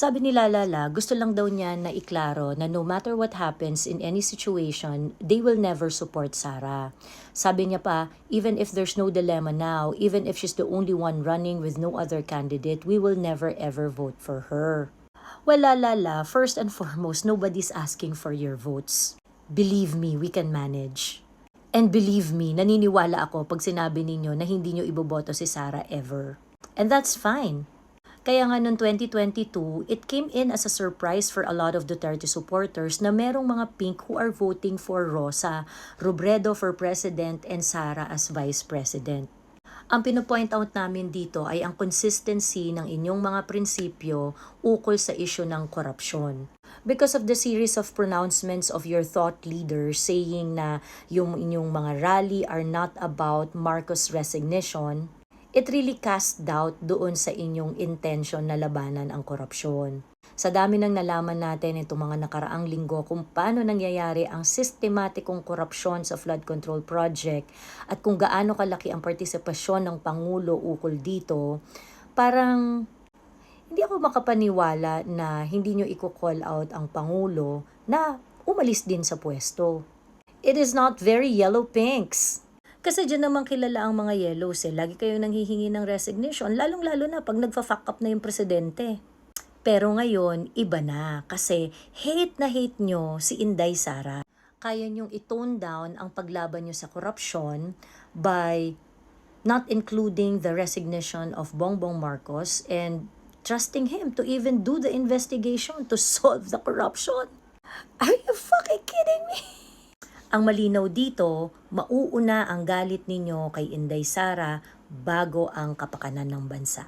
Sabi ni Lalala, gusto lang daw niya na iklaro na no matter what happens in any situation, they will never support Sara. Sabi niya pa, even if there's no dilemma now, even if she's the only one running with no other candidate, we will never ever vote for her. Well, Lalala, first and foremost, nobody's asking for your votes. Believe me, we can manage. And believe me, naniniwala ako pag sinabi ninyo na hindi nyo iboboto si Sara ever. And that's fine. Kaya nga noong 2022, it came in as a surprise for a lot of Duterte supporters na merong mga pink who are voting for Rosa, Robredo for president, and Sara as vice president. Ang pinopoint out namin dito ay ang consistency ng inyong mga prinsipyo ukol sa isyu ng korupsyon. Because of the series of pronouncements of your thought leaders saying na yung inyong mga rally are not about Marcos' resignation, it really cast doubt doon sa inyong intention na labanan ang korupsyon. Sa dami ng nalaman natin itong mga nakaraang linggo kung paano nangyayari ang sistematikong korupsyon sa flood control project at kung gaano kalaki ang partisipasyon ng Pangulo ukol dito, parang hindi ako makapaniwala na hindi nyo i-call out ang Pangulo na umalis din sa pwesto. It is not very yellow pinks. Kasi dyan naman kilala ang mga yellows eh. Lagi kayong nanghihingi ng resignation, lalong-lalo na pag nagfa-fuck up na yung presidente. Pero ngayon, iba na. Kasi hate na hate nyo si Inday Sara. Kaya nyong i-tone down ang paglaban nyo sa korupsyon by not including the resignation of Bongbong Marcos and trusting him to even do the investigation to solve the corruption. Are you fucking kidding me? Ang malinaw dito, mauuna ang galit ninyo kay Inday Sara bago ang kapakanan ng bansa.